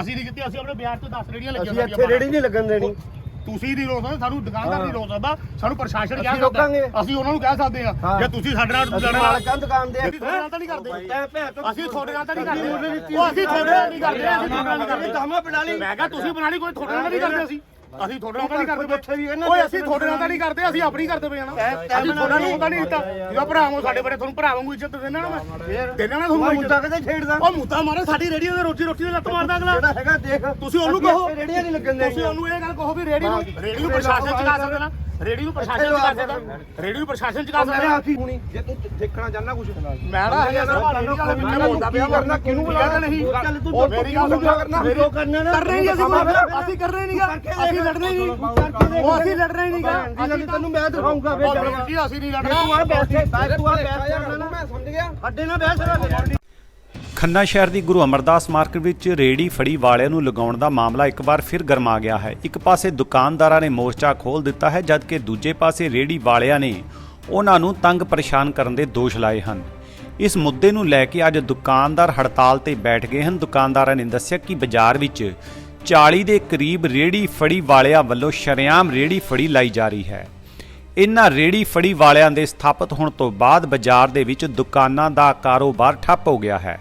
ਅਸੀਂ ਨਹੀਂ ਕੀਤੀ ਅਸੀਂ ਆਪਣੇ ਬਿਆਨ ਤੇ 10 ਰੇੜੀਆਂ ਲੱਗੀਆਂ ਅਸੀਂ ਇੱਥੇ ਰੇੜੀ ਨਹੀਂ ਲੱਗਣ ਦੇਣੀ। ਤੁਸੀਂ ਨਹੀਂ ਰੋਕ ਸਕਦੇ ਸਾਨੂੰ ਦੁਕਾਨਦਾਰ ਨਹੀਂ ਰੋਕ ਸਕਦਾ ਸਾਨੂੰ ਪ੍ਰਸ਼ਾਸਨ ਕਹਿ ਸਕਦਾ। ਅਸੀਂ ਉਹਨਾਂ ਨੂੰ ਕਹਿ ਸਕਦੇ ਆ ਹਾਂ। ਜੇ ਤੁਸੀਂ ਸਾਡੇ ਨਾਲ ਲੜਨਾ ਮਾਲਕਾਂ ਦੁਕਾਨ ਦੇ ਅਸੀਂ ਤੁਹਾਡੇ ਨਾਲ ਤਾਂ ਨਹੀਂ ਕਰਦੇ। ਅਸੀਂ ਤੁਹਾਡੇ ਨਾਲ ਤਾਂ ਨਹੀਂ ਕਰਦੇ। ਉਹ ਅਸੀਂ ਤੁਹਾਡੇ ਨਾਲ ਨਹੀਂ ਕਰਦੇ ਅਸੀਂ ਤੁਹਾਡੇ ਨਾਲ ਨਹੀਂ ਕਰਦੇ। ਮੈਂ ਕਿਹਾ ਤੁਸੀਂ ਬਣਾ ਲਈ ਕੋਈ ਤੁਹਾਡੇ ਨਾਲ ਨਹੀਂ ਕਰਦੇ ਅਸੀਂ। ਅਸੀਂ ਤੁਹਾਡੇ ਨਾਲ ਤਾਂ ਨਹੀਂ ਕਰਦੇ ਉੱਥੇ ਵੀ ਇਹਨਾਂ ਓਏ ਦੇ ਅਸੀਂ ਤੁਹਾਡੇ ਨਾਲ ਤਾਂ ਨਹੀਂ ਕਰਦੇ ਅਸੀਂ ਆਪਣੀ ਕਰਦੇ ਪਏ ਨਾ। ਅਸੀਂ ਤੁਹਾਡੇ ਨਾਲ ਤਾਂ ਨਹੀਂ ਦਿੱਤਾ। ਜਦੋਂ ਭਰਾ ਵਾਂਗੂ ਸਾਡੇ ਬੜੇ ਤੁਹਾਨੂੰ ਭਰਾ ਵਾਂਗੂ ਇੱਜ਼ਤ ਦੇਣਾ ਨਾ ਮੈਂ। ਦੇਣਾ ਨਾ ਤੁਹਾਨੂੰ ਮੁੱਦਾ ਕਿਤੇ ਛੇੜਦਾ। ਉਹ ਮੁੱਦਾ ਮਾਰੇ ਸਾਡੀ ਰੇੜੀ ਦੇ ਰੋਟੀ ਰੋਟੀ ਦੇ ਲੱਤ ਮਾਰਦਾ ਅਗਲਾ। ਜਿਹੜਾ ਹੈਗਾ ਦੇਖ। ਤੁਸੀਂ ਉਹਨੂੰ ਕਹੋ। ਰੇੜੀਆਂ ਨਹੀਂ ਲੱਗਣ ਤੁਸੀਂ ਦੇਣੀਆਂ ਉਹਨੂੰ ਇਹ ਗੱਲ ਕਹੋ ਵੀ ਨੂੰ। ਰੇੜੀ ਨੂੰ ਪ੍ਰਸ਼ਾਸਨ ਚੁਕਾ ਸਕਦਾ ਨਾ। ਰੇੜੀ ਨੂੰ ਪ੍ਰਸ਼ਾਸਨ ਚੁਕਾ ਸਕਦਾ। ਰੇੜੀ ਨੂੰ ਪ੍ਰਸ਼ਾਸਨ ਚੁਕਾ ਮੈਂ ਸਕਦਾ। ਹੁਣੀ ਜੇ ਤੂੰ ਦੇਖਣਾ ਚਾਹਨਾ ਕੁਝ ਮੈਂ ਨਾ ਹਜੇ ਸਰ ਰੇੜੀ ਵਾਲੇ ਮੈਨੂੰ ਬੋਲਦਾ ਪਿਆ। ਕਰਨਾ ਕਿਹਨੂੰ ਬੁਲਾਣਾ ਨਹੀਂ ਚੱਲ ਤੂੰ ਉਹ ਮੇਰੀ ਗੱਲ ਸੁਣ ਕਰਨਾ ਜੋ ਕਰਨਾ? ਨਾ ਕਰ ਰਹੇ ਅਸੀਂ ਕੋਈ- ਅਸੀਂ ਕਰ ਰਹੇ ਨਹੀਂਗਾ। ਅਸੀਂ ਲੜ ਰਹੇ ਨਹੀਂ। ਉਹ ਅਸੀਂ ਲੜ ਰਹੇ ਨਹੀਂਗਾ। ਅਸੀਂ ਤੈਨੂੰ ਮੈਂ ਦਿਖਾਉਂਗਾ ਜੀ ਅਸੀਂ ਨਹੀਂ ਲੜ ਤੂੰ ਆ ਬੈਠੇ ਤੂੰ ਆ ਬੈਠ ਮੈਂ ਸਮਝ ਗਿਆ। ਅੱਡੇ ਨਾਲ ਬਹਿਸ ਕਰਾ ਖੰਨਾ ਸ਼ਹਿਰ ਦੀ ਗੁਰੂ ਅਮਰਦਾਸ ਮਾਰਕੀਟ ਵਿੱਚ ਰੇੜੀ ਫੜੀ ਵਾਲਿਆਂ ਨੂੰ ਲਗਾਉਣ ਦਾ ਮਾਮਲਾ ਇੱਕ ਵਾਰ ਫਿਰ ਗਰਮਾ ਗਿਆ ਹੈ। ਇੱਕ ਪਾਸੇ ਦੁਕਾਨਦਾਰਾਂ ਨੇ ਮੋਰਚਾ ਖੋਲ ਦਿੱਤਾ ਹੈ, ਜਦਕਿ ਦੂਜੇ ਪਾਸੇ ਰੇੜੀ ਵਾਲਿਆਂ ਨੇ ਉਹਨਾਂ ਨੂੰ ਤੰਗ ਪਰੇਸ਼ਾਨ ਕਰਨ ਦੇ ਦੋਸ਼ ਲਾਏ ਹਨ। ਇਸ ਮੁੱਦੇ ਨੂੰ ਲੈ ਕੇ ਅੱਜ ਦੁਕਾਨਦਾਰ ਹੜਤਾਲ ਤੇ ਬੈਠ ਗਏ ਹਨ। ਦੁਕਾਨਦਾਰਾਂ ਨੇ ਦੱਸਿਆ ਕਿ ਬਾਜ਼ਾਰ ਵਿੱਚ 40 ਦੇ ਕਰੀਬ ਰੇੜੀ ਫੜੀ ਵਾਲਿਆਂ ਵੱਲੋਂ ਸ਼ਰੇਆਮ ਰੇੜੀ ਫੜੀ ਲਾਈ ਜਾ ਰਹੀ ਹੈ। ਇਨ੍ਹਾਂ ਰੇੜੀ ਫੜੀ ਵਾਲਿਆਂ ਦੇ ਸਥਾਪਿਤ ਹੋਣ ਤੋਂ ਬਾਅਦ ਬਾਜ਼ਾਰ ਦੇ ਵਿੱਚ ਦੁਕਾਨਾਂ ਦਾ ਕਾਰੋਬਾਰ ਠੱਪ ਹੋ ਗਿਆ ਹੈ।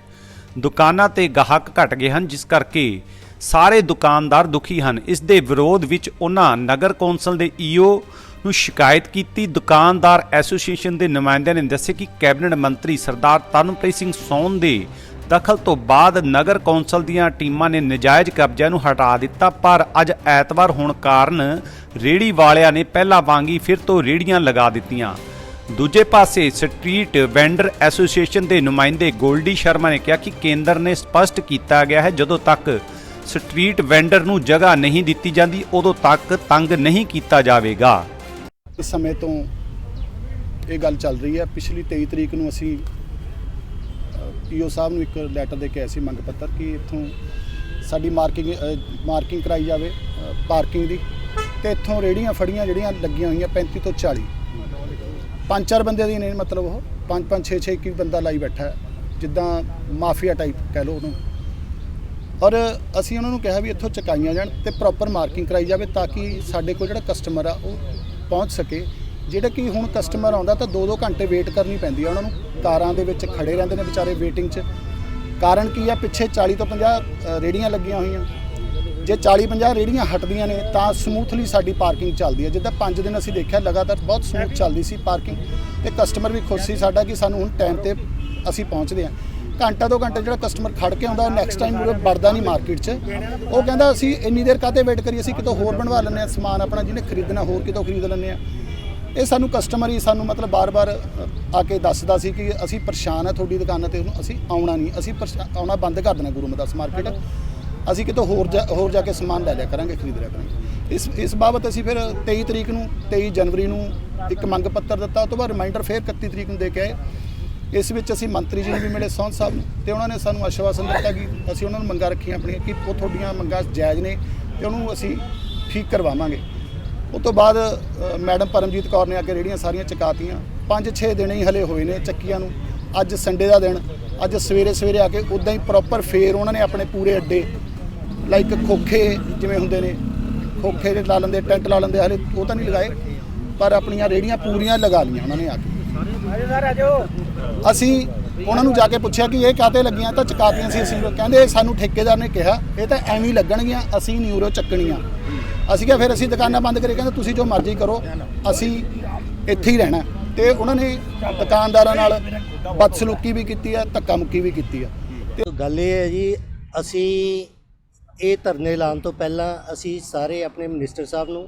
ਦੁਕਾਨਾਂ ਤੇ ਗਾਹਕ ਘਟ ਗਏ ਹਨ, ਜਿਸ ਕਰਕੇ ਸਾਰੇ ਦੁਕਾਨਦਾਰ ਦੁਖੀ ਹਨ। ਇਸ ਦੇ ਵਿਰੋਧ ਵਿੱਚ ਉਹਨਾਂ ਨਗਰ ਕੌਂਸਲ ਦੇ ਈਓ ਨੂੰ ਸ਼ਿਕਾਇਤ ਕੀਤੀ। ਦੁਕਾਨਦਾਰ ਐਸੋਸੀਏਸ਼ਨ ਦੇ ਨੁਮਾਇੰਦਿਆਂ ਨੇ ਦੱਸਿਆ ਕਿ ਕੈਬਨਿਟ ਮੰਤਰੀ ਸਰਦਾਰ ਤਰਨਪ੍ਰੀਤ ਸਿੰਘ ਸੋਨ ਦੇ ਦਖਲ ਤੋਂ ਬਾਅਦ ਨਗਰ ਕੌਂਸਲ ਦੀਆਂ ਟੀਮਾਂ ਨੇ ਨਜਾਇਜ਼ ਕਬਜ਼ਿਆਂ ਨੂੰ ਹਟਾ ਦਿੱਤਾ, ਪਰ ਅੱਜ ਐਤਵਾਰ ਹੋਣ ਕਾਰਨ ਰੇੜੀ ਵਾਲਿਆਂ ਨੇ ਪਹਿਲਾਂ ਵਾਂਗੀ ਫਿਰ ਤੋਂ ਰੇੜੀਆਂ ਲਗਾ ਦਿੱਤੀਆਂ। ਦੂਜੇ ਪਾਸੇ ਸਟਰੀਟ ਵੈਂਡਰ ਐਸੋਸੀਏਸ਼ਨ ਦੇ ਨੁਮਾਇੰਦੇ ਗੋਲਡੀ ਸ਼ਰਮਾ ਨੇ ਕਿਹਾ ਕਿ ਕੇਂਦਰ ਨੇ ਸਪਸ਼ਟ ਕੀਤਾ ਗਿਆ ਹੈ, ਜਦੋਂ ਤੱਕ ਸਟਰੀਟ ਵੈਂਡਰ ਨੂੰ ਜਗ੍ਹਾ ਨਹੀਂ ਦਿੱਤੀ ਜਾਂਦੀ, ਉਦੋਂ ਤੱਕ ਤੰਗ ਨਹੀਂ ਕੀਤਾ ਜਾਵੇਗਾ। ਇਸ ਸਮੇਂ ਤੋਂ ਇਹ ਗੱਲ ਚੱਲ ਰਹੀ ਹੈ। ਪਿਛਲੀ 23 ਤਰੀਕ ਨੂੰ ਅਸੀਂ ਪੀਓ ਸਾਹਿਬ ਨੂੰ ਇੱਕ ਲੈਟਰ ਦੇ ਕੇ ਆਏ ਸੀ ਮੰਗ ਪੱਤਰ ਕਿ ਇੱਥੋਂ ਸਾਡੀ ਮਾਰਕਿੰਗ ਮਾਰਕਿੰਗ ਕਰਾਈ ਜਾਵੇ ਪਾਰਕਿੰਗ ਦੀ। ਤੇ ਇੱਥੋਂ ਰੇੜੀਆਂ ਫੜੀਆਂ ਜਿਹੜੀਆਂ ਲੱਗੀਆਂ ਹੋਈਆਂ 35 ਤੋਂ 40 ਪੰਜ ਚਾਰ ਬੰਦੇ ਦੀ ਨਹੀਂ ਮਤਲਬ ਉਹ ਪੰਜ ਪੰਜ 6 6 ਕੀ ਬੰਦਾ ਲਾਈ ਬੈਠਾ ਹੈ ਜਿੱਦਾਂ ਮਾਫੀਆ ਟਾਈਪ ਕਹਿ ਲਓ ਉਹਨੂੰ। ਔਰ ਅਸੀਂ ਉਹਨਾਂ ਨੂੰ ਕਿਹਾ ਵੀ ਇੱਥੋਂ ਚਕਾਈਆਂ ਜਾਣ ਤੇ ਪ੍ਰੋਪਰ ਮਾਰਕਿੰਗ ਕਰਾਈ ਜਾਵੇ ਤਾਂ ਕਿ ਸਾਡੇ ਕੋਲ ਜਿਹੜਾ ਕਸਟਮਰ ਆ ਉਹ ਪਹੁੰਚ ਸਕੇ। ਜਿਹੜਾ ਕਿ ਹੁਣ ਕਸਟਮਰ ਆਉਂਦਾ ਤਾਂ 2-2 ਘੰਟੇ ਵੇਟ ਕਰਨੀ ਪੈਂਦੀ ਆ ਉਹਨਾਂ ਨੂੰ। ਕਾਰਾਂ ਦੇ ਵਿੱਚ ਖੜੇ ਰਹਿੰਦੇ ਨੇ ਵਿਚਾਰੇ ਵੇਟਿੰਗ 'ਚ। ਕਾਰਨ ਕੀ ਆ? ਪਿੱਛੇ 40 ਤੋਂ 50 ਅ, ਰੇੜੀਆਂ ਲੱਗੀਆਂ ਹੋਈਆਂ। ਜੇ 40-50 ਰੇੜੀਆਂ ਹਟਦੀਆਂ ਨੇ ਤਾਂ ਸਮੂਥਲੀ ਸਾਡੀ ਪਾਰਕਿੰਗ ਚੱਲਦੀ ਹੈ। ਜਿੱਦਾਂ 5 ਦਿਨ ਅਸੀਂ ਦੇਖਿਆ, ਲਗਾਤਾਰ ਬਹੁਤ ਸਮੂਥ ਚੱਲਦੀ ਸੀ ਪਾਰਕਿੰਗ ਤੇ ਕਸਟਮਰ ਵੀ ਖੁਸ਼ ਸੀ ਸਾਡਾ ਕਿ ਸਾਨੂੰ ਹੁਣ ਟਾਈਮ ਤੇ ਅਸੀਂ ਪਹੁੰਚਦੇ ਹਾਂ। ਘੰਟਾ ਦੋ ਘੰਟਾ ਜਿਹੜਾ ਕਸਟਮਰ ਖੜ ਕੇ ਆਉਂਦਾ, ਉਹ ਨੈਕਸਟ ਟਾਈਮ ਉਹ ਵੜਦਾ ਨਹੀਂ ਮਾਰਕੀਟ 'ਚ। ਉਹ ਕਹਿੰਦਾ, ਅਸੀਂ ਇੰਨੀ ਦੇਰ ਕਾਤੇ ਵੇਟ ਕਰੀਏ? ਅਸੀਂ ਕਿਤੋਂ ਹੋਰ ਬਣਵਾ ਲੈਂਦੇ ਹਾਂ ਸਮਾਨ ਆਪਣਾ ਜਿਹਨੇ ਖਰੀਦਣਾ, ਹੋਰ ਕਿਤੋਂ ਖਰੀਦ ਲੈਂਦੇ ਹਾਂ? ਇਹ ਸਾਨੂੰ ਕਸਟਮਰ ਹੀ ਸਾਨੂੰ ਮਤਲਬ ਬਾਰ-ਬਾਰ ਆ ਕੇ ਦੱਸਦਾ ਸੀ ਕਿ ਅਸੀਂ ਪਰੇਸ਼ਾਨ ਆ ਤੁਹਾਡੀ ਦੁਕਾਨਾਂ ਤੇ, ਹੁਣ ਅਸੀਂ ਆਉਣਾ ਨਹੀਂ। ਅਸੀਂ ਪਰੇਸ਼ਾ- ਆਉਣਾ ਬੰਦ ਕਰ ਦੇਣਾ ਗੁਰੂ ਮਦਾਸ ਮਾਰਕੀਟ ਅਸੀਂ ਕਿਤੋਂ ਹੋਰ ਜਾ ਹੋਰ ਜਾ ਕੇ ਸਮਾਨ ਲੈ ਲਿਆ ਕਰਾਂਗੇ ਖਰੀਦ ਲਿਆ ਕਰਾਂਗੇ। ਇਸ ਇਸ ਬਾਬਤ ਅਸੀਂ ਫਿਰ 23 ਤਰੀਕ ਨੂੰ 23 ਜਨਵਰੀ ਨੂੰ ਇੱਕ ਮੰਗ ਪੱਤਰ ਦਿੱਤਾ ਉਹ ਤੋਂ ਬਾਅਦ ਰਿਮਾਈਂਡਰ ਫਿਰ 31 ਤਰੀਕ ਨੂੰ ਦੇ ਕੇ ਆਏ। ਇਸ ਵਿੱਚ ਅਸੀਂ ਮੰਤਰੀ ਜੀ ਨੂੰ ਵੀ ਮਿਲੇ ਸੌਂਦ ਸਾਹਿਬ ਨੂੰ ਤੇ ਉਹਨਾਂ ਨੇ ਸਾਨੂੰ ਆਸ਼ਵਾਸਨ ਦਿੱਤਾ ਕਿ ਅਸੀਂ ਉਹਨਾਂ ਨੂੰ ਮੰਗਾਂ ਰੱਖੀਆਂ ਆਪਣੀਆਂ ਕਿ ਉਹ ਤੁਹਾਡੀਆਂ ਮੰਗਾਂ ਜਾਇਜ਼ ਨੇ ਤੇ ਉਹਨੂੰ ਅਸੀਂ ਠੀਕ ਕਰਵਾਵਾਂਗੇ। ਉਸ ਤੋਂ ਬਾਅਦ ਅ, ਮੈਡਮ ਪਰਮਜੀਤ ਕੌਰ ਨੇ ਆ ਕੇ ਰੇੜੀਆਂ ਸਾਰੀਆਂ ਚਕਾਤੀਆਂ। 5-6 ਦਿਨ ਹੀ ਹਲੇ ਹੋਏ ਨੇ ਚੱਕੀਆਂ ਨੂੰ। ਅੱਜ ਸੰਡੇ ਦਾ ਦਿਨ ਅੱਜ ਸਵੇਰੇ ਸਵੇਰੇ ਆ ਕੇ ਉਦਾਂ ਹੀ ਪ੍ਰੋਪਰ ਫੇਰ ਉਹਨਾਂ ਨੇ ਆਪਣੇ ਪੂਰੇ ਅੱਡੇ ਲਾਈਕ ਖੋਖੇ ਜਿਵੇਂ ਹੁੰਦੇ ਨੇ ਖੋਖੇ ਦੇ ਲਾ ਲੈਂਦੇ ਟੈਂਟ ਲਾ ਲੈਂਦੇ ਹਲੇ ਉਹ ਤਾਂ ਨਹੀਂ ਲਗਾਏ ਪਰ ਆਪਣੀਆਂ ਰੇੜੀਆਂ ਪੂਰੀਆਂ ਲਗਾ ਲਈਆਂ ਉਹਨਾਂ ਨੇ ਆ ਕੇ। ਅਸੀਂ ਉਹਨਾਂ ਨੂੰ ਜਾ ਕੇ ਪੁੱਛਿਆ ਕਿ ਇਹ ਕਾਤੇ ਲੱਗੀਆਂ ਤਾਂ ਚਕਾਤੀਆਂ ਸੀ ਅਸੀਂ। ਕਹਿੰਦੇ ਸਾਨੂੰ ਠੇਕੇਦਾਰ ਨੇ ਕਿਹਾ ਇਹ ਤਾਂ ਐਵੇਂ ਹੀ ਲੱਗਣਗੀਆਂ ਅਸੀਂ ਨਹੀਂ ਉਰੋ ਚੱਕਣੀਆਂ। ਅਸੀਂ ਕਿਹਾ ਫਿਰ ਅਸੀਂ ਦੁਕਾਨਾਂ ਬੰਦ ਕਰੀ ਕਹਿੰਦੇ ਤੁਸੀਂ ਜੋ ਮਰਜ਼ੀ ਕਰੋ ਅਸੀਂ ਇੱਥੇ ਹੀ ਰਹਿਣਾ। ਤੇ ਉਹਨਾਂ ਨੇ ਦੁਕਾਨਦਾਰਾਂ ਨਾਲ ਬਦਸਲੂਕੀ ਵੀ ਕੀਤੀ ਹੈ ਧੱਕਾ ਮੁੱਕੀ ਵੀ ਕੀਤੀ ਹੈ। ਤੇ ਗੱਲ ਇਹ ਹੈ ਜੀ ਅਸੀਂ ਇਹ ਧਰਨੇ ਲਾਉਣ ਤੋਂ ਪਹਿਲਾਂ ਅਸੀਂ ਸਾਰੇ ਆਪਣੇ ਮਿਨਿਸਟਰ ਸਾਹਿਬ ਨੂੰ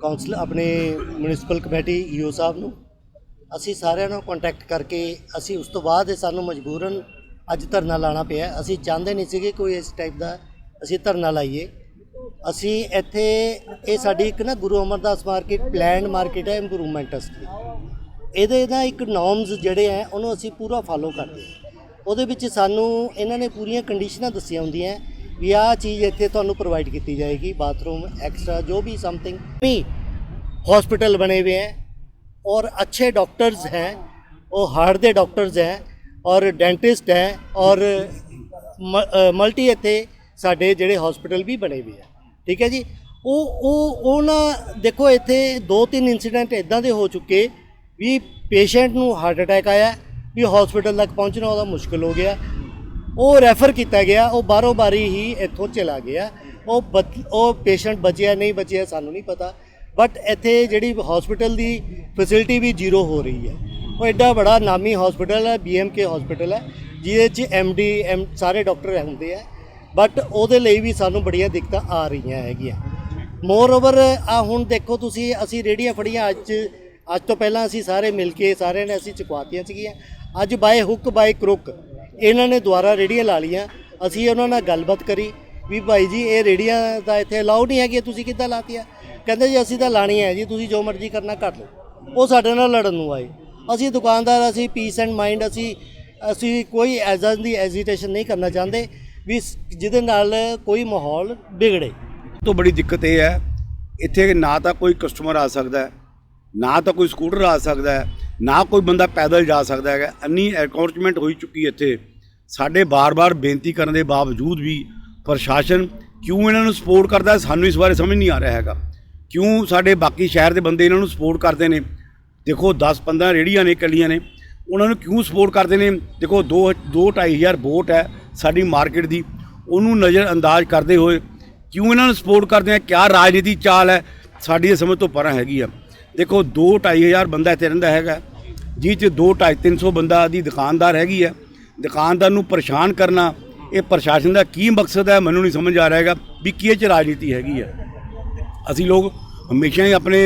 ਕਾਉਂਸਲ ਆਪਣੇ ਮਿਊਨਿਸਪਲ ਕਮੇਟੀ ਈਓ ਸਾਹਿਬ ਨੂੰ, ਅਸੀਂ ਸਾਰਿਆਂ ਨੂੰ ਕੰਟੈਕਟ ਕਰਕੇ ਅਸੀਂ ਉਸ ਤੋਂ ਬਾਅਦ ਇਹ ਸਾਨੂੰ ਮਜਬੂਰਨ ਅੱਜ ਧਰਨਾ ਲਾਣਾ ਪਿਆ ਅਸੀਂ ਚਾਹੁੰਦੇ ਨਹੀਂ ਸੀਗੇ ਕੋਈ ਇਸ ਟਾਈਪ ਦਾ ਅਸੀਂ ਧਰਨਾ ਲਾਈਏ। ਅਸੀਂ ਇੱਥੇ ਇਹ ਸਾਡੀ ਇੱਕ ਨਾ Guru Amardas market planned market ਹੈ ਇੰਪਰੂਵਮੈਂਟ ਵਾਸਤੇ। ਇਹਦੇ ਨਾ ਇੱਕ ਨੋਰਮਸ ਜਿਹੜੇ ਆ ਉਹਨੂੰ ਅਸੀਂ ਪੂਰਾ ਫਾਲੋ ਕਰਦੇ ਉਹਦੇ ਵਿੱਚ ਸਾਨੂੰ ਇਹਨਾਂ ਨੇ ਪੂਰੀਆਂ ਕੰਡੀਸ਼ਨਾਂ ਦੱਸੀਆਂ ਹੁੰਦੀਆਂ ਵੀ ਆਹ ਚੀਜ਼ ਇੱਥੇ ਤੁਹਾਨੂੰ ਪ੍ਰੋਵਾਈਡ ਕੀਤੀ ਜਾਏਗੀ ਬਾਥਰੂਮ ਐਕਸਟਰਾ ਜੋ ਵੀ ਸਮਥਿੰਗ ਵੀ हॉस्पिटल बने हुए हैं और अच्छे डॉक्टर्स हैं वो हार्ट ਦੇ ਡਾਕਟਰਸ हैं और डेंटिस्ट हैं और मल्टी ਇੱਥੇ ਸਾਡੇ ਜਿਹੜੇ ਹਸਪੀਟਲ ਵੀ ਬਣੇ ਹੋਏ ਆ ਠੀਕ ਹੈ ਜੀ ਉਹ ਉਹ ਉਹ ਨਾ ਦੇਖੋ ਇੱਥੇ ਦੋ ਤਿੰਨ ਇਨਸੀਡੈਂਟ ਇਦਾਂ ਦੇ ਹੋ ਚੁੱਕੇ ਵੀ ਪੇਸ਼ੈਂਟ ਨੂੰ ਹਾਰਟ ਅਟੈਕ ਆਇਆ ਵੀ ਹਸਪੀਟਲ ਤੱਕ ਪਹੁੰਚਣਾ ਉਹਦਾ ਮੁਸ਼ਕਲ ਹੋ ਗਿਆ ਉਹ ਰੈਫਰ ਕੀਤਾ ਗਿਆ, ਉਹ ਬਾਰੋ ਬਾਰੀ ਹੀ ਇੱਥੋਂ ਚਲਾ ਗਿਆ। ਉਹ ਬਚ- ਉਹ ਪੇਸ਼ੈਂਟ ਬਚਿਆ, ਨਹੀਂ ਬਚਿਆ ਸਾਨੂੰ ਨਹੀਂ ਪਤਾ। ਬਟ ਇੱਥੇ ਜਿਹੜੀ ਹਸਪੀਟਲ ਦੀ ਫੈਸਿਲਿਟੀ ਵੀ ਜ਼ੀਰੋ ਹੋ ਰਹੀ ਹੈ। ਉਹ ਐਡਾ ਬੜਾ ਨਾਮੀ ਹਸਪੀਟਲ ਹੈ ਬੀਐਮਕੇ ਹਸਪੀਟਲ ਹੈ, ਜਿਹਦੇ 'ਚ ਐਮਡੀ ਐਮ ਸਾਰੇ ਡਾਕਟਰ ਹੁੰਦੇ ਆ। ਬਟ ਉਹਦੇ ਲਈ ਵੀ ਸਾਨੂੰ ਬੜੀਆਂ ਦਿੱਕਤਾਂ ਆ ਰਹੀਆਂ ਹੈਗੀਆਂ। ਮੋਰ ਓਵਰ ਆ ਹੁਣ ਦੇਖੋ ਤੁਸੀਂ, ਅਸੀਂ ਰੇੜੀਆਂ ਫੜੀਆਂ, ਅੱਜ ਅੱਜ ਤੋਂ ਪਹਿਲਾਂ ਅਸੀਂ ਸਾਰੇ ਮਿਲ ਕੇ ਸਾਰਿਆਂ ਨੇ ਅਸੀਂ ਚੁਕਵਾਤੀਆਂ ਸੀਗੀਆਂ। ਅੱਜ ਬਾਏ ਹੁੱਕ ਬਾਏ ਕਰੁੱਕ ਇਹਨਾਂ ਨੇ ਦੁਬਾਰਾ ਰੇੜੀਆਂ ਲਾ ਲੀਆਂ ਅਸੀਂ ਉਹਨਾਂ ਨਾਲ ਗੱਲਬਾਤ ਕਰੀ ਵੀ ਭਾਈ ਜੀ, ਇਹ ਰੇੜੀਆਂ ਤਾਂ ਇੱਥੇ ਅਲਾਉ ਨਹੀਂ ਹੈਗੀ ਤੁਸੀਂ ਕਿੱਦਾਂ ਲਾਤੀਆਂ? ਕਹਿੰਦੇ ਜੀ, ਅਸੀਂ ਤਾਂ ਲਾਣੀਆਂ ਹੈ ਜੀ, ਤੁਸੀਂ ਜੋ ਮਰਜ਼ੀ ਕਰਨਾ ਕਰ ਲਓ। ਉਹ ਸਾਡੇ ਨਾਲ ਲੜਨ ਨੂੰ ਆਏ। ਅਸੀਂ ਦੁਕਾਨਦਾਰ, ਅਸੀਂ ਪੀਸ ਐਂਡ ਮਾਈਂਡ ਅਸੀਂ ਅਸੀਂ ਕੋਈ ਐਜ਼ਾਂ ਦੀ ਐਜੀਟੇਸ਼ਨ ਨਹੀਂ ਕਰਨਾ ਚਾਹੁੰਦੇ ਵੀ ਜਿਹਦੇ ਨਾਲ ਕੋਈ ਮਾਹੌਲ ਵਿਗੜੇ। ਤੋਂ ਬੜੀ ਦਿੱਕਤ ਇਹ ਹੈ, ਇੱਥੇ ਨਾ ਤਾਂ ਕੋਈ ਕਸਟਮਰ ਆ ਸਕਦਾ ਹੈ, ਨਾ ਤਾਂ ਕੋਈ ਸਕੂਟਰ ਆ ਸਕਦਾ ਹੈ ਨਾ ਕੋਈ ਬੰਦਾ ਪੈਦਲ ਜਾ ਸਕਦਾ ਹੈਗਾ, ਇੰਨੀ ਐਨਕਰੋਚਮੈਂਟ ਹੋਈ ਚੁੱਕੀ ਇੱਥੇ। ਸਾਡੇ ਬਾਰ-ਬਾਰ ਬੇਨਤੀ ਕਰਨ ਦੇ ਬਾਵਜੂਦ ਵੀ ਪ੍ਰਸ਼ਾਸਨ ਕਿਉਂ ਇਹਨਾਂ ਨੂੰ ਸਪੋਰਟ ਕਰਦਾ ਸਾਨੂੰ ਇਸ ਬਾਰੇ ਸਮਝ ਨਹੀਂ ਆ ਰਿਹਾ ਹੈਗਾ। ਕਿਉਂ ਸਾਡੇ ਬਾਕੀ ਸ਼ਹਿਰ ਦੇ ਬੰਦੇ ਇਹਨਾਂ ਨੂੰ ਸਪੋਰਟ ਕਰਦੇ ਨੇ? ਦੇਖੋ 10-15 ਰੇੜੀਆਂ ਨੇ ਇਕੱਲੀਆਂ ਨੇ, ਉਹਨਾਂ ਨੂੰ ਕਿਉਂ ਸਪੋਰਟ ਕਰਦੇ ਨੇ? ਦੇਖੋ 2 ਦੋ ਢਾਈ ਹਜ਼ਾਰ ਵੋਟ ਹੈ ਸਾਡੀ ਮਾਰਕੀਟ ਦੀ, ਉਹਨੂੰ ਨਜ਼ਰ ਅੰਦਾਜ਼ ਕਰਦੇ ਹੋਏ ਕਿਉਂ ਇਹਨਾਂ ਨੂੰ ਸਪੋਰਟ ਕਰਦੇ ਆ? ਕਿਆ ਰਾਜਨੀਤੀ ਚਾਲ ਹੈ? ਸਾਡੀ ਇਹ ਸਮਝ ਤੋਂ ਪਰਾਂ ਹੈਗੀ ਆ। ਦੇਖੋ 2 ਹਜ਼ਾਰ ਬੰਦਾ ਇੱਥੇ ਰਹਿੰਦਾ ਹੈਗਾ। ਜਿਹ ਚ 2 300 ਬੰਦਾ ਦੀ ਦੁਕਾਨਦਾਰ ਹੈਗੀ ਆ। ਦੁਕਾਨਦਾਰ ਨੂੰ ਪਰੇਸ਼ਾਨ ਕਰਨਾ, ਇਹ ਪ੍ਰਸ਼ਾਸਨ ਦਾ ਕੀ ਮਕਸਦ ਹੈ ਮੈਨੂੰ ਨਹੀਂ ਸਮਝ ਆ ਰਿਹਾ ਹੈਗਾ ਵੀ ਕੀ ਇਹ ਚ ਰਾਜਨੀਤੀ ਹੈਗੀ ਆ। ਅਸੀਂ ਲੋਕ ਹਮੇਸ਼ਾ ਹੀ ਆਪਣੇ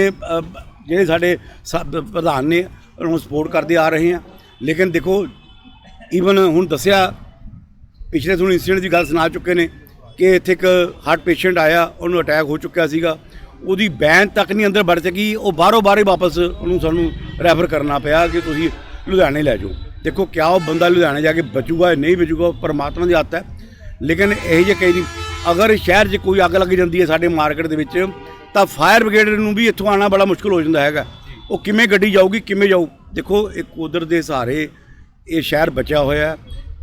ਜਿਹੜੇ ਸਾਡੇ ਸਭ ਪ੍ਰਧਾਨ ਨੇ, ਉਹਨਾਂ ਨੂੰ ਸਪੋਰਟ ਕਰਦੇ ਆ ਰਹੇ ਹਾਂ। ਲੇਕਿਨ ਦੇਖੋ ਈਵਨ ਹੁਣ ਦੱਸਿਆ, ਪਿਛਲੇ ਤੁਹਾਨੂੰ ਇੰਸੀਡੈਂਟ ਦੀ ਗੱਲ ਸੁਣਾ ਚੁੱਕੇ ਨੇ ਕਿ ਇੱਥੇ ਇੱਕ ਹਾਰਟ ਪੇਸ਼ੈਂਟ ਆਇਆ, ਉਹਨੂੰ ਅਟੈਕ ਹੋ ਚੁੱਕਿਆ ਸੀਗਾ। ਉਹਦੀ ਬੈਨ ਤੱਕ ਨਹੀਂ ਅੰਦਰ ਵੜ ਸਕੀ, ਉਹ ਬਾਹਰੋਂ ਬਾਹਰੇ ਵਾਪਸ ਉਹਨੂੰ ਸਾਨੂੰ ਰੈਫਰ ਕਰਨਾ ਪਿਆ ਕਿ ਤੁਸੀਂ ਲੁਧਿਆਣੇ ਲੈ ਜਾਓ। ਦੇਖੋ ਕਿਆ ਉਹ ਬੰਦਾ ਲੁਧਿਆਣੇ ਜਾ ਕੇ ਬਚੂਗਾ ਨਹੀਂ ਬਚੂਗਾ, ਉਹ ਪਰਮਾਤਮਾ ਦੀ ਹੱਥ ਹੈ। ਲੇਕਿਨ ਇਹ ਜੇ ਕਈ ਅਗਰ ਸ਼ਹਿਰ 'ਚ ਕੋਈ ਅੱਗ ਲੱਗ ਜਾਂਦੀ ਹੈ ਸਾਡੇ ਮਾਰਕੀਟ ਦੇ ਵਿੱਚ, ਤਾਂ ਫਾਇਰ ਬ੍ਰਿਗੇਡ ਨੂੰ ਵੀ ਇੱਥੋਂ ਆਉਣਾ ਬੜਾ ਮੁਸ਼ਕਲ ਹੋ ਜਾਂਦਾ ਹੈਗਾ। ਉਹ ਕਿਵੇਂ ਗੱਡੀ ਜਾਊਗੀ, ਕਿਵੇਂ ਜਾਊ? ਦੇਖੋ, ਇਹ ਕੁਦਰਤ ਦੇ ਸਹਾਰੇ ਇਹ ਸ਼ਹਿਰ ਬਚਿਆ ਹੋਇਆ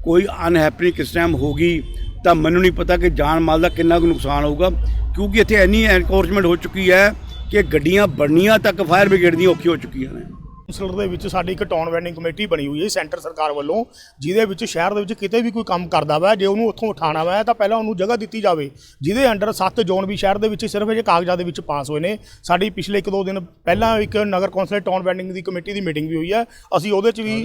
ਕੋਈ ਅਨਹੈਪਨਿੰਗ ਕਿਸ ਟਾਈਮ ਹੋਗੀ ਤਾਂ ਮੈਨੂੰ ਨਹੀਂ ਪਤਾ ਕਿ ਜਾਨ ਮਾਲ ਦਾ ਕਿੰਨਾ ਕੁ ਨੁਕਸਾਨ ਹੋਊਗਾ, ਕਿਉਂਕਿ ਇੱਥੇ ਇੰਨੀ ਐਨਕੋਰਜਮੈਂਟ ਹੋ ਚੁੱਕੀ ਹੈ ਕਿ ਗੱਡੀਆਂ ਬਣਨੀਆਂ ਤੱਕ ਫਾਇਰ ਬ੍ਰਿਗੇਡ ਦੀਆਂ ਔਖੀ ਹੋ ਚੁੱਕੀਆਂ ਨੇ। ਕਾਉਂਸਲਰ ਦੇ ਵਿੱਚ ਸਾਡੀ ਇੱਕ ਟਾਊਨ ਵੈਂਡਿੰਗ ਕਮੇਟੀ ਬਣੀ ਹੋਈ ਹੈ ਸੈਂਟਰ ਸਰਕਾਰ ਵੱਲੋਂ ਜਿਹਦੇ ਵਿੱਚ ਸ਼ਹਿਰ ਦੇ ਵਿੱਚ ਕਿਤੇ ਵੀ ਕੋਈ ਕੰਮ ਕਰਦਾ ਵਾ ਜੇ ਉਹਨੂੰ ਉੱਥੋਂ ਉਠਾਉਣਾ ਵਾ ਤਾਂ ਪਹਿਲਾਂ ਉਹਨੂੰ ਜਗ੍ਹਾ ਦਿੱਤੀ ਜਾਵੇ ਜਿਹਦੇ ਅੰਡਰ 7 ਜ਼ੋਨ ਵੀ ਸ਼ਹਿਰ ਦੇ ਵਿੱਚ ਸਿਰਫ ਇਹ ਕਾਗਜ਼ਾਂ ਦੇ ਵਿੱਚ ਪਾਸ ਹੋਏ ਨੇ। ਸਾਡੀ ਪਿਛਲੇ 1-2 ਦਿਨ ਪਹਿਲਾਂ ਇੱਕ ਨਗਰ ਕੌਂਸਲ ਟਾਊਨ ਵੈਂਡਿੰਗ ਦੀ ਕਮੇਟੀ ਦੀ ਮੀਟਿੰਗ ਵੀ ਹੋਈ ਹੈ। ਅਸੀਂ ਉਹਦੇ 'ਚ ਵੀ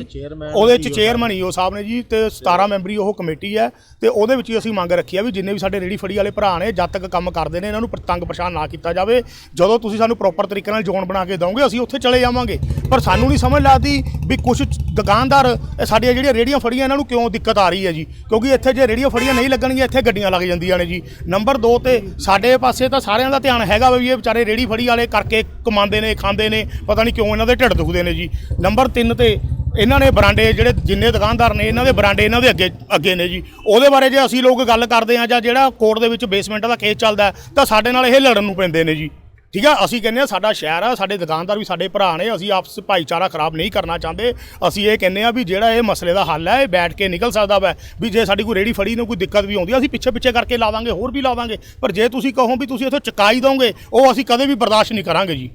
ਉਹਦੇ 'ਚ ਚੇਅਰਮੈਨ ਈਓ ਸਾਹਿਬ ਨੇ ਜੀ ਤੇ 17 ਮੈਂਬਰੀ ਉਹ ਕਮੇਟੀ ਹੈ ਤੇ ਉਹਦੇ ਵਿੱਚ ਹੀ ਅਸੀਂ ਮੰਗ ਰੱਖੀ ਆ ਵੀ ਜਿੰਨੇ ਵੀ ਸਾਡੇ ਰੇੜੀ ਫੜੀ ਵਾਲੇ ਭਰਾ ਨੇ ਜਦ ਤੱਕ ਕੰਮ ਕਰਦੇ ਨੇ ਇਹਨਾਂ ਨੂੰ ਤੰਗ ਪਰੇਸ਼ਾਨ ਨਾ ਕੀਤਾ ਜਾਵੇ। ਜਦੋਂ ਤੁਸੀਂ ਸਾਨੂੰ ਪ੍ਰੋਪਰ ਤਰੀਕੇ ਨਾਲ ਜ਼ੋਨ ਬਣਾ ਕੇ ਦਿਓਗੇ ਅਸੀਂ ਉੱਥੇ ਚਲੇ ਜਾਵਾਂਗੇ। ਪਰ ਸਾਨੂੰ ਨਹੀਂ ਸਮਝ ਲੱਗਦੀ ਵੀ ਕੁਝ ਦੁਕਾਨਦਾਰ, ਇਹ ਸਾਡੀਆਂ ਜਿਹੜੀਆਂ ਰੇੜੀਆਂ ਫੜੀਆਂ, ਇਹਨਾਂ ਨੂੰ ਕਿਉਂ ਦਿੱਕਤ ਆ ਰਹੀ ਹੈ ਜੀ? ਕਿਉਂਕਿ ਇੱਥੇ ਜੇ ਰੇੜੀਆਂ ਫੜੀਆਂ ਨਹੀਂ ਲੱਗਣਗੀਆਂ, ਇੱਥੇ ਗੱਡੀਆਂ ਲੱਗ ਜਾਂਦੀਆਂ ਨੇ ਜੀ। ਨੰਬਰ 2 ਤੇ ਸਾਡੇ ਪਾਸੇ ਤਾਂ ਸਾਰਿਆਂ ਦਾ ਧਿਆਨ ਹੈਗਾ ਵੀ ਇਹ ਵਿਚਾਰੇ ਰੇੜੀ ਫੜੀ ਵਾਲੇ ਕਰਕੇ ਕਮਾਉਂਦੇ ਨੇ, ਖਾਂਦੇ ਨੇ, ਪਤਾ ਨਹੀਂ ਕਿਉਂ ਇਹਨਾਂ ਦੇ ਢਿੱਡ ਦੁਖਦੇ ਨੇ ਜੀ। ਨੰਬਰ 3 ਤੇ ਇਹਨਾਂ ਨੇ ਬਰਾਂਡੇ ਜਿਹੜੇ ਜਿੰਨੇ ਦੁਕਾਨਦਾਰ ਨੇ, ਇਹਨਾਂ ਦੇ ਬਰਾਂਡੇ ਇਹਨਾਂ ਦੇ ਅੱਗੇ ਅੱਗੇ ਨੇ ਜੀ। ਉਹਦੇ ਬਾਰੇ ਜੇ ਅਸੀਂ ਲੋਕ ਗੱਲ ਕਰਦੇ ਆ ਜਾਂ ਜਿਹੜਾ ਕੋਰਟ ਦੇ ਵਿੱਚ ਬੇਸਮੈਂਟ ਦਾ ਕੇਸ ਚੱਲਦਾ ਤਾਂ ਸਾਡੇ ਨਾਲ ਇਹ ਲੜਨ ਨੂੰ ਪੈਂਦੇ ਨੇ ਜੀ। ਠੀਕ ਆ? ਅਸੀਂ ਕਹਿੰਦੇ ਆ ਸਾਡਾ ਸ਼ਹਿਰ ਆ ਸਾਡੇ ਦੁਕਾਨਦਾਰ ਵੀ ਸਾਡੇ ਭਰਾ ਨੇ ਅਸੀਂ ਆਪਸ ਭਾਈਚਾਰਾ ਖਰਾਬ ਨਹੀਂ ਕਰਨਾ ਚਾਹੁੰਦੇ। ਅਸੀਂ ਇਹ ਕਹਿੰਦੇ ਆ ਵੀ ਜਿਹੜਾ ਇਹ ਮਸਲੇ ਦਾ ਹੱਲ ਹੈ ਇਹ ਬੈਠ ਕੇ ਨਿਕਲ ਸਕਦਾ ਵਾ ਵੀ ਜੇ ਸਾਡੀ ਕੋਈ ਰੇੜੀ ਫੜੀ ਨੂੰ ਕੋਈ ਦਿੱਕਤ ਵੀ ਆਉਂਦੀ ਆ ਅਸੀਂ ਪਿੱਛੇ ਪਿੱਛੇ ਕਰਕੇ ਲਾਵਾਂਗੇ ਹੋਰ ਵੀ ਲਾਵਾਂਗੇ ਪਰ ਜੇ ਤੁਸੀਂ ਕਹੋ ਵੀ ਤੁਸੀਂ ਇੱਥੋਂ ਚੁਕਾਈ ਦੋਗੇ ਉਹ ਅਸੀਂ ਕਦੇ ਵੀ ਬਰਦਾਸ਼ਤ ਨਹੀਂ ਕਰਾਂਗੇ ਜੀ।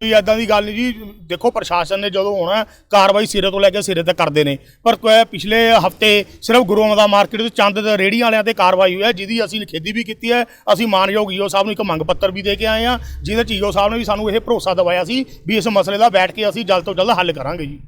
ਕੋਈ ਐਦਾਂ ਦੀ ਗੱਲ ਨਹੀਂ ਜੀ ਦੇਖੋ ਪ੍ਰਸ਼ਾਸਨ ਨੇ ਜਦੋਂ ਹੋਣਾ ਕਾਰਵਾਈ ਸਿਰੇ ਤੋਂ ਲੈ ਕੇ ਸਿਰੇ ਤੱਕ ਕਰਦੇ ਨੇ। ਪਰ ਪਿਛਲੇ ਹਫ਼ਤੇ ਸਿਰਫ ਗੁਰੂ ਅਮਰਦਾਸ ਮਾਰਕੀਟ ਵਿੱਚ ਚੰਦ ਦੇ ਰੇੜੀਆਂ ਵਾਲਿਆਂ ਤੇ ਕਾਰਵਾਈ ਹੋਈ ਹੈ ਜਿਹਦੀ ਅਸੀਂ ਨਿਖੇਧੀ ਵੀ ਕੀਤੀ ਹੈ। ਅਸੀਂ ਮਾਨਯੋਗ ਈਓ ਸਾਹਿਬ ਨੂੰ ਇੱਕ ਮੰਗ ਪੱਤਰ ਵੀ ਦੇ ਕੇ ਆਏ ਹਾਂ। ਜਿਹਦੇ ਚ ਈਓ ਸਾਹਿਬ ਨੇ ਵੀ ਸਾਨੂੰ ਇਹ ਭਰੋਸਾ ਦਿਵਾਇਆ ਸੀ ਵੀ ਇਸ ਮਸਲੇ ਦਾ ਬੈਠ ਕੇ ਅਸੀਂ ਜਲਦ ਤੋਂ ਜਲਦ ਹੱਲ ਕਰਾਂਗੇ ਜੀ।